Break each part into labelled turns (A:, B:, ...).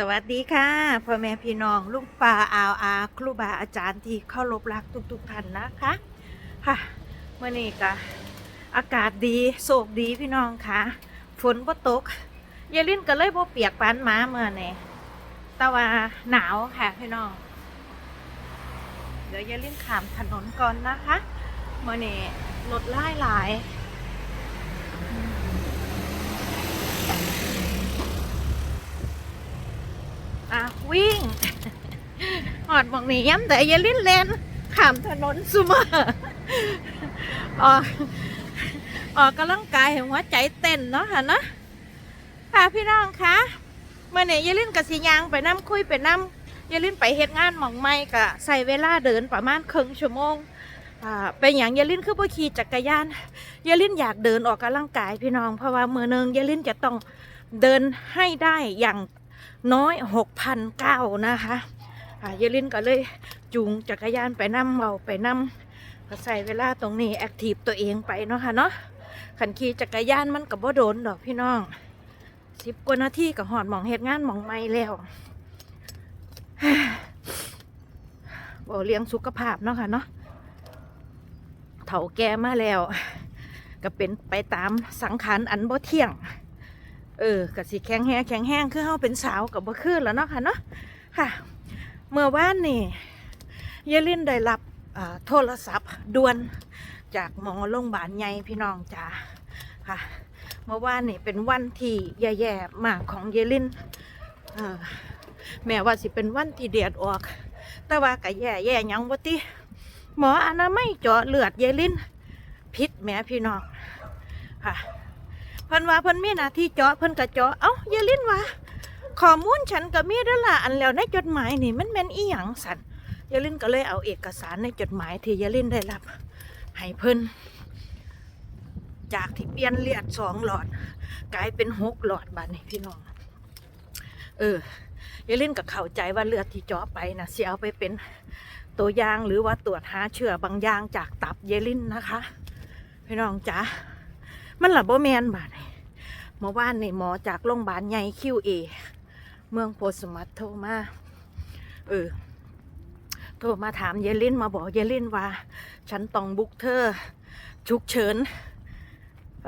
A: สวัสดีค่ะพ่อแม่พี่น้องลูกป่าอาวอาครูบาอาจารย์ที่เข้ารบรักทุกๆท่านนะคะค่ะเมื่อนี้ก็อากาศดีโศกดีพี่น้องค่ะฝนบ่ตกยายลิ้นก็เลยบ่เปียกปานหมาเมื่อนี่แต่ว่าหนาวค่ะพี่น้อง เดี๋ยวยายลิ้นขามถนนก่อนนะคะเมื่อนี้รถไล่หลาย อะวิ่งหอดบอกนี่ย้ำแต่อย่าลิ้นเลนขามถนนซุมอออกออกกำลังกายเห็นหัวใจเต้นเนาะค่ะเนาะค่ะพี่น้องคะเมื่อเนี่ยยาลิ้นกับสียางไปน้ำคุยไปน้ำอย่าลิ้นไปเฮ็ดงานหมองไม่กะใส่เวลาเดินประมาณครึ่งชั่วโมงอ่าเป็นอย่างยาลิ้นคือบ่ขี่จักรยานยาลิ้นอยากเดินออกกำลังกายพี่น้องเพราะว่าเมื่อหนึงยาลิ้นจะต้องเดินให้ได้อย่าง น้อยหกพันเก้านะคะอ่าเยลินก็เลยจูงจักรยานไปนำเราไปนำก็ใส่เวลาตรงนี้แอคทีฟตัวเองไปเนาะค่ะเนาะขันขี่จักรยานมันกับบ่โดนดอกพี่น้องสิบกว่านาทีกับหอดหมองเหตุงานหมองไม่แล้วบ่เลี้ยงสุขภาพเนาะค่ะเนาะเฒ่าแก่มาแล้ว ก็เป็นไปตามสังขารอันบ่เที่ยง เออกะสิแข็งแห้งแข็งแห้งคือเฮาเป็นสาวกับบ่คืนแล้วเนาะค่ะเนาะค่ะ เมื่อวานนี่ยายลินได้รับโทรศัพท์ด่วนจากหมอโรงพยาบาลใหญ่พี่น้องจ้าค่ะเมื่อวานนี่เป็นวันที่แย่ๆมากของยายลินแม้ว่าสิเป็นวันที่เดียดออก แต่ว่าก็แย่แย่ๆยังบ่ติหมออนามัยเจาะเลือดยายลินพิษแหม่พี่น้องค่ะ เพิ่นว่าเพิ่นมีหน้าที่เจาะเพิ่นก็เจาะเอ้าอย่าลิ้นว่าข้อมูลฉันก็มีด้อล่ะอันแล้วในจดหมายนี่มันแม่นอีหยังสันยาลินก็เลยเอาเอกสารในจดหมายที่ยาลินได้รับ ให้เพิ่นจากที่เปลี่ยนเลือดสองหลอด กลายเป็นหกหลอดบาดนี้พี่น้อง เออยาลินก็เข้าใจว่าเลือดที่เจาะไปนะเสิเอาไปเป็นตัวอย่างหรือว่าตรวจหาเชื้อบางอย่างจากตับยาลินนะคะ พี่น้องจ๋า มันหลับบ่แมนบาดนี้เมื่อวานนี่หมอจากโรงพยาบาลใหญ่คิวเอเมืองโพสมัตโทรมา เออ โทรมาถามเยลินมาบอกเยลินว่า ฉันต้องบุกเธอฉุกเฉิน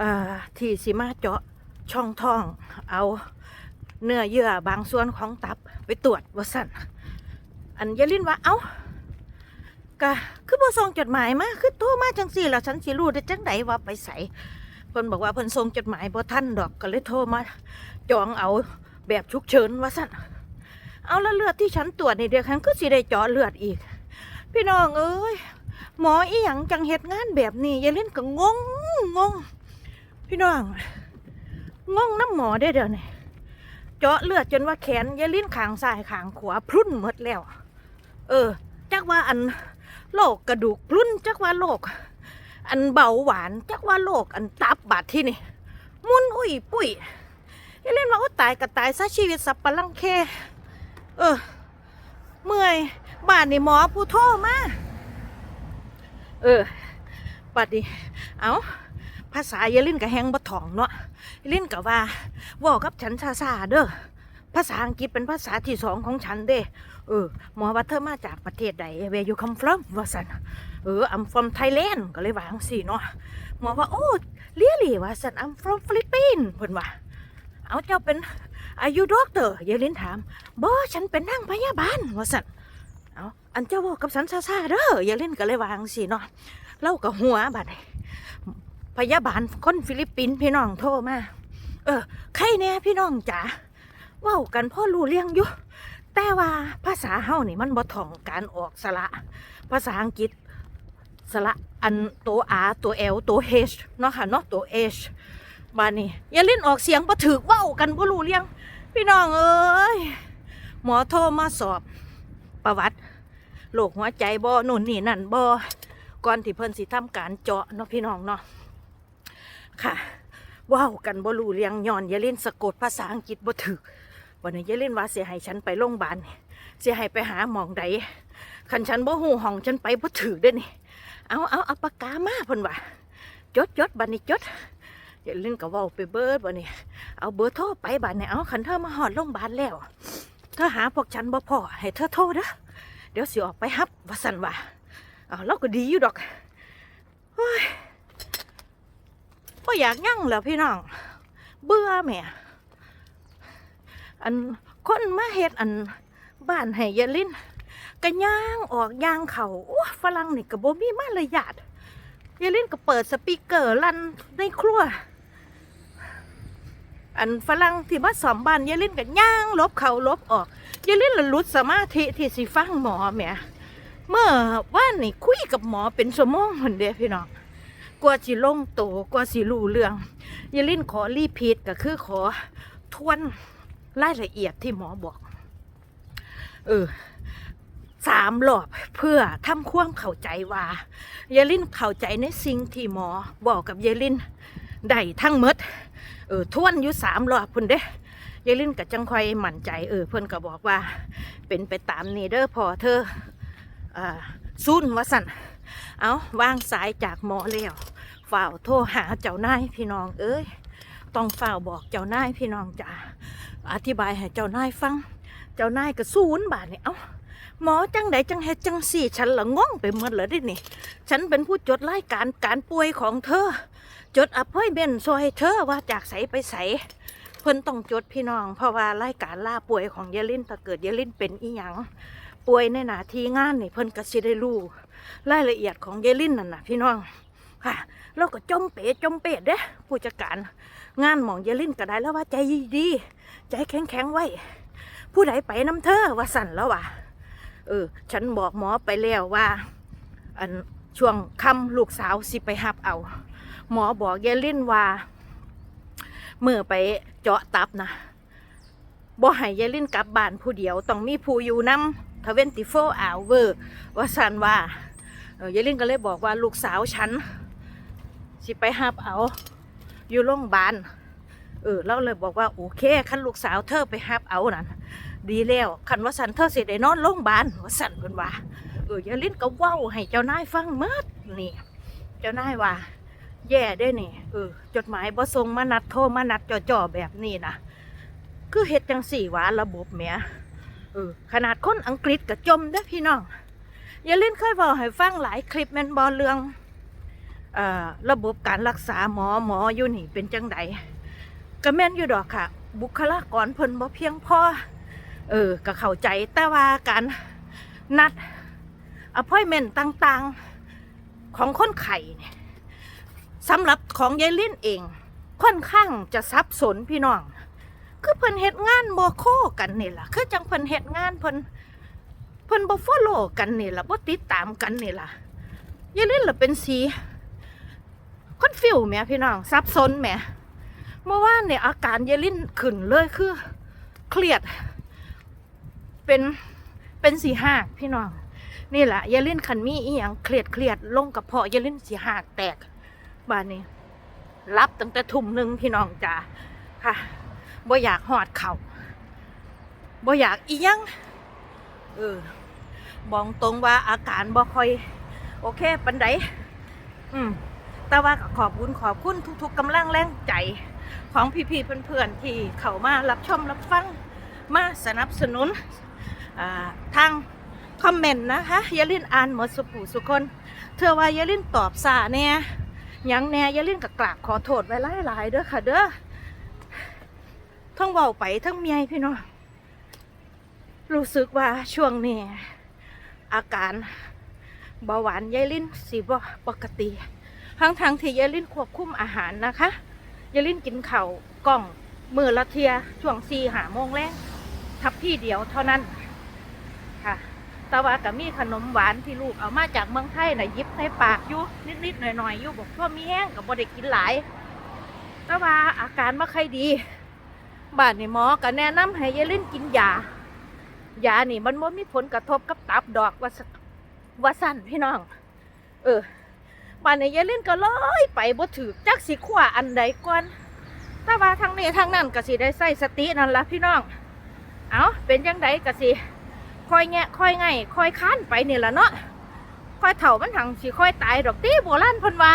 A: อ่อที่สิมาเจาะช่องท้อง เอาเนื้อเยื่อบางส่วนของตับไปตรวจว่าสั่นอันเยลินว่า เอ้าก็คือบ่ส่งจดหมายมา คือโทรมาจังสี่แล้วฉันสิรู้ได้จังไดว่าไปใส่ เพิ่นบอกว่าเพิ่นส่งจดหมายบ่ทันดอกก็เลยโทรมาจองเอาแบบฉุกเฉินว่าสั่นเอาแล้วเลือดที่ฉันตรวจในเดียวครั้งก็สิได้เจาะเลือดอีก พี่น้องเอ้ยหมออีหยังจังเฮ็ดงานแบบนี้ยายเล่นก็งงงง พี่น้องงงน้ำหมอได้เดี๋ยวนี้เจาะเลือดจนว่าแขนยายลิ้นขางซ้ายขางขวาพรุ่นหมดแล้ว เออจักว่าอันโรคกระดูกพรุ่นจักว่าโรค อันเบาหวานจักว่าโรคอันตับบาดที่นี่ มุนอุ้ยปุ้ยอย่าเล่นว่าโอ้ตายก็ตายซะชีวิตสับปะลังแคเออ เมื่อยบ้านนี่หมอผู้โทรมาเออปัดนี้เอาภาษาย่าลินกับแหงบ่ถ่องเนาะย่าลินกับว่าว่ากับฉันซาซาเด้อ ภาษาอังกฤษเป็นภาษาที่สองของฉันเด้เออหมอว่าเธอมาจากประเทศใด where you come from ว่าสันเออ I'm from Thailand ก็เลยวางสิเนาะหมอว่าโอ้ really ว่าสัน I'm from Philippines เพิ่นว่าเอาเจ้าเป็นอายุด็อกเตอร์ยายลินถามบ่ฉันเป็นนางพยาบาลว่าสันเอาอันเจ้าบอกกับฉันซาซาเด้อยายลินก็เลยวางสิเนาะเล่ากับหัวบัดนี้พยาบาลคนฟิลิปปินส์พี่น้องโทรมา เออใครเนี่ยพี่น้องจ๋า เว้ากันพ่อรู้เรื่องอยู่แต่ว่าภาษาเฮานี่มันบ่ท่องการออกสระ ภาษาอังกฤษสระอันตัว R ตัว L ตัว H เนาะค่ะเนาะตัว H บานนี้อย่าลิ้นออกเสียงบ่ถึกเว้ากันบ่รู้เรื่องพี่น้องเอ้ยหมอโทรมาสอบประวัติโรคหัวใจบ่นู่นนี่นั่นบ่ก่อนที่เพิ่นสิทำการเจาะเนาะพี่น้องเนาะค่ะว้ากันบ่รู้เรื่องย้อนอย่าเลิ้นสะกดภาษาอังกฤษบ่ถึก วันนี้ยายเล่นว่าเสียให้ฉันไปโรงพยาบาลนี่เสียให้ไปหาหมองใดคันฉันบ่หูห้องฉันไปบ่ถือเด้อนี่เอาเอาเอาปากกามาเพิ่นว่าจดจดบัดนี้จดยายเล่นก็เว้าไปเบิร์ดบัดนี้เอาเบอร์โทรไปบัดนี้เอาคันเธอมาหอดโรงพยาบาลแล้วเธอหาพวกฉันบ่พอให้เธอโทษนะเดี๋ยวสิออกไปฮับว่าสันว่าอ้าเราก็ดีอยู่ดอกเฮ้ยก็อยากยั่งแล้วพี่น้อง เบื่อแม่ อันคนมาเฮ็ดอันบ้านให้ยาลินก็ย่างออกย่างเขาโอ้ฝรั่งนี่ก็บ่มีมารยาทยายลินก็เปิดสปีกเกอร์ลั่นในครัว อันฝรั่งที่มาสอมบ้านยาลินก็ย่างลบเขาลบออกยาลินละหลุดสมาธิที่สิฟังหมอแหมเมื่อว่านนี่คุยกับหมอเป็นชั่วโมงคนเดียพี่น้องกว่าสิลงโตกว่าสิรู้เรื่องยาลินขอรีพีทก็คือขอทวน รายละเอียดที่หมอบอก เออสามรอบเพื่อทำความเข้าใจว่ายายลินเข้าใจในสิ่งที่หมอบอกกับยายลินได้ทั้งหมดเออทวนอยู่สามรอบพุ่นเด้ยายลินกับจังคอยหมั่นใจเออเพื่อนก็บอกว่า เป็นไปตามนี้เด้อพอเธออ่าซุนว่าสั่นเอาวางสายจากหมอแล้วฝ่าวโทรหาเจ้านายพี่น้องเอ้ยต้องฝ่าวบอกเจ้านายพี่น้องจ้า อธิบายให้เจ้านายฟัง เจ้านายก็ศูนย์บาทนี่เอ้าหมอจังใดจังเฮ็ดจังสี่ ฉันละง่องไปหมดเลยดินี่ ฉันเป็นผู้จดรายการการป่วยของเธอ จดอภัยเบนซอยเธอว่าจากใสไปใสเพิ่นต้องจดพี่น้อง เพราะว่ารายการล่าป่วยของยายลินถ้าเกิดยายลินเป็นอีหยังป่วยในหนาทีงานนี่เพิ่นก็สิได้รู้รายละเอียดของยายลินนั่นน่ะพี่น้องค่ะเราก็จมเป๋จมเป๋เด้ผู้จัดการ งานหมองยายลินก็ได้แล้วว่าใจดีใจแข็งแข็งไว้ ผู้ใดไปน้ำเธอว่าสั่นแล้วว่ะเออ ฉันบอกหมอไปแล้วว่า อันช่วงค่ำลูกสาวสิไปหับเอา หมอบอกยายลินว่าเมื่อไปเจาะตับนะบ่ให้ยายลินกลับบ้านผู้เดียวต้องมีผู้อยู่นำทเวนติโฟอาวเวอร์ว่าสันว่าเยายลินก็เลยบอกว่าลูกสาวฉัน สิไปหับเอา อยู่โรงพยาบาลเออเราเลยบอกว่าโอเคคันลูกสาวเธอไปหับเอานั่นดีแล้วคันว่าสันเธอสิได้นอนโรงพยาบาลว่าสันเพิ่นว่าเออยาลินก็ว้าให้เจ้านายฟังเมิดนี่เจ้านายว่า แย่ได้นี่เออจดหมายบ่ส่งมานัดโทรมานัดจ่อๆแบบนี้นะคือเฮ็ดจังสี่หวาระบบแหมเออขนาดคนอังกฤษก็จมเด้อพี่น้องอย่าลืมเคยบอกให้ฟังหลายคลิปแม่นบอเรื่อง ระบบการรักษาหมอหมออยู่นี่เป็นจังไดก็แม่นอยู่ดอกค่ะ บุคลากรเพิ่นบ่เพียงพอเออก็เข้าใจแต่ว่าการนัดอพอยเมนต่างๆของคนไข้เนี่ยสำหรับของยายลิ้นเอง ค่อนข้างจะซับสนพี่น้อง คือเพิ่นเฮ็ดงานบ่โคกันนี่ล่ะคือจังเพิ่นเฮ็ดงานเพิ่นเพิ่นบ่ฟอลโล่กันนี่ล่ะบ่ติดตามกันนี่ล่ะยายลิ้นล่ะเป็นสี คอนฟิวแหมพี่น้องซับสนแหมเมื่อวานเนี่ยอาการยายลิ้นขึ้นเลยคือเครียด เป็นเป็นสีหากพี่น้อง นี่แหละยายลิ้นคันมีอีหยังเครียดเครียดลงกับเพาะยายลิ้นสีหากแตกบ้านนี้รับตั้งแต่ทุ่มหนึ่งพี่น้องจ๋าค่ะบ่อยากหอดเขา่าบ่อยากอีหยังเออบอกตรงว่าอาการบ่ค่อย โอเคปันไดอืม แต่ว่าขอบคุณขอบคุณทุก ๆกำลังแรงใจของพี่ๆเพื่อนๆที่เข้ามารับชมรับฟังมาสนับสนุนทางคอมเมนต์นะคะยาลินอ่านหมดสุผูสุคนเธอว่ายาลินตอบซาเนี่ยยังแน่ยาล่นกับกราบขอโทษไว้หลายๆเด้อค่ะเด้อทั้งเว้าไปทั้งเมียพี่น้องรู้สึกว่าช่วงนี้อาการเบาหวานยายลิ้นสีบ่ปกติ ทั้งทางที่ยายลินควบคุมอาหารนะคะยายลินกินเข่ากล่องมือละเทียช่วงซีหาโมงแรงทับพี่เดียวเท่านั้นค่ะต่ว่าก็มีขนมหวานที่ลูกเอามาจากเมืองไทยน่ะยิบใส่ปากอยู่นิดๆหน่อยๆอยู่บอกพ่อมีแห้งกับบ่ได้กินหลายต่ว่าอาการไม่ค่อยดีบ้านนี่หมอก็แนะนำให้ยายลินกินยายานี่มันบ่มีผลกระทบกับตับดอกว่าว่าสั้นพี่น้อง เออ บ้านนี้ยายลิ้นก็เลยไปบ่ถือจักสิขวาอันใดก่อนแต่ว่าทางนี้ทางนั้นก็สิได้ใส่สตินั่นละพี่น้อง เอาเป็นจังไดก็สิค่อยแงะค่อยไงค่อยค้านไปนี่แหละเนาะค่อยเถ่ามันหังสิค่อยตายดอกตีโบราณพิ่นว่า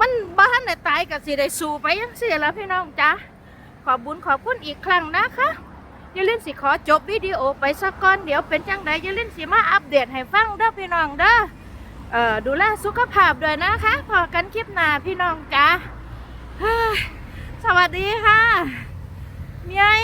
A: มันบ้านไหนตายกับสิได้สู้ไปยังเสียล้วพี่น้องจ้าขอบุญขอบคุณอีกครั้งนะคะอย่าลืมสิขอจบวิดีโอไปสักก่อนเดี๋ยวเป็นจังไดอย่าลืมสิมาอัปเดตให้ฟังเด้อพี่น้องเด้อ เอ่อดูแลสุขภาพด้วยนะคะพอกันคลิปหน้าพี่น้องจ้าสวัสดีค่ะเมียย